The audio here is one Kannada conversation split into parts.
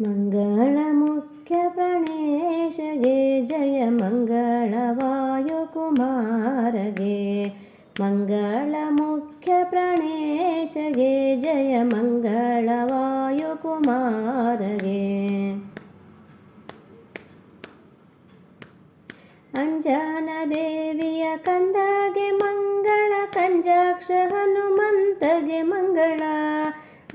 ಮಂಗಳ ಮುಖ್ಯ ಪ್ರಣೇಶಗೆ ಜಯ ಮಂಗಳ ವಾಯುಕುಮಾರಗೆ ಮಂಗಳ ಮುಖ್ಯ ಪ್ರಣೇಶಗೆ ಜಯ ಮಂಗಳ ವಾಯುಕುಮಾರಗೆ ಅಂಜನ ದೇವಿಯ ಕಂದಗೆ ಮಂಗಳ, ಕಂಜಾಕ್ಷ ಹನುಮಂತಗೆ ಮಂಗಳ.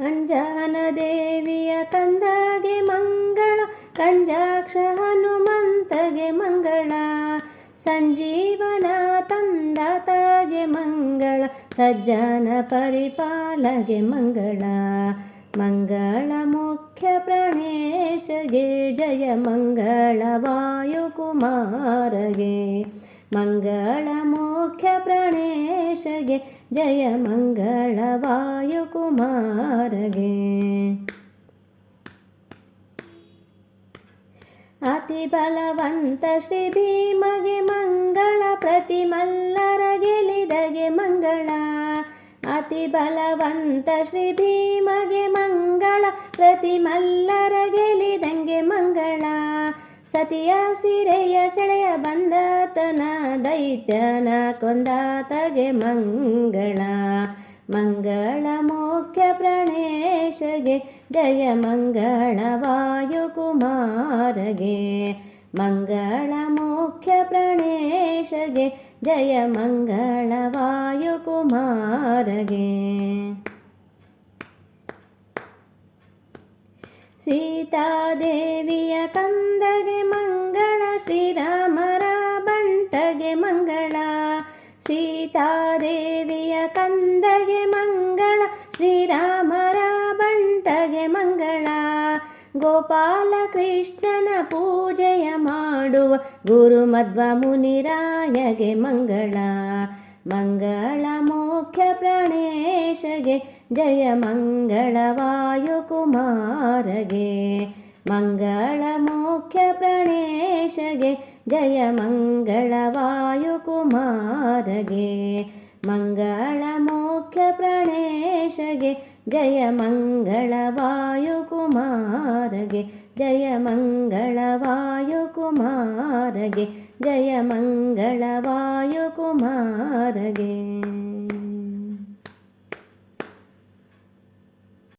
ಅಂಜನ ದೇವಿಯ ತಂದಗೆ ಮಂಗಳ, ಕಂಜಾಕ್ಷ ಹನುಮಂತಗೆ ಮಂಗಳ, ಸಂಜೀವನ ತಂದತಗೆ ಮಂಗಳ, ಸಜ್ಜನ ಪರಿಪಾಲಗೆ ಮಂಗಳ ಮಂಗಳ ಮುಖ್ಯ ಪ್ರಣೇಶಗೆ ಜಯ, ಮಂಗಳ ವಾಯುಕುಮಾರಗೆ. ಮಂಗಳ ಮುಖ್ಯ ಪ್ರಣೇಶಗೆ, ಜಯ ಮಂಗಳ ವಾಯುಕುಮಾರಗೆ ಅತಿ ಬಲವಂತ ಶ್ರೀ ಭೀಮಗೆ ಮಂಗಳ ಪ್ರತಿ ಮಲ್ಲರ ಗೆಲಿದಗೆ ಮಂಗಳ. ಅತಿ ಬಲವಂತ ಶ್ರೀ ಭೀಮಗೆ ಮಂಗಳ ಪ್ರತಿ ಮಲ್ಲರ ಗೆಲಿದಂಗೆ ಮಂಗಳ. ಸತಿಯ ಸಿರೆಯ ಸೆಳೆಯ ಬಂದಾತನ, ದೈತ್ಯನ ಕೊಂದಾತಗೆ ಮಂಗಳ. ಮಂಗಳ ಮುಖ್ಯ ಪ್ರಣೇಶಗೆ, ಜಯ ಮಂಗಳ ವಾಯುಕುಮಾರಗೆ ಮಂಗಳ ಮುಖ್ಯ ಪ್ರಣೇಶಗೆ, ಜಯ ಮಂಗಳ ವಾಯುಕುಮಾರಗೆ ಸೀತಾದೇವಿಯ ಕಂದಗೆ ಸೀತಾದೇವಿಯ ಕಂದಗೆ ಮಂಗಳ, ಶ್ರೀರಾಮರ ಬಂಟಗೆ ಮಂಗಳ. ಗೋಪಾಲ ಕೃಷ್ಣನ ಪೂಜೆಯ ಮಾಡುವ ಗುರು ಮಧ್ವ ಮುನಿರಾಯಗೆ ಮಂಗಳ. ಮಂಗಳ ಮುಖ್ಯ ಪ್ರಣೇಶಗೆ ಜಯ ಮಂಗಳ ವಾಯುಕುಮಾರಗೆ. ಮಂಗಳ ಮುಖ್ಯ ಪ್ರಣೇಶಗೆ गे जय मङ्गलवायुकुमारे मङ्गल मोक्षप्रणेशगे जय मङ्गलवायुकुमागे जय मङ्गलवायुकुमागे जय मङ्गलवायुकुमागे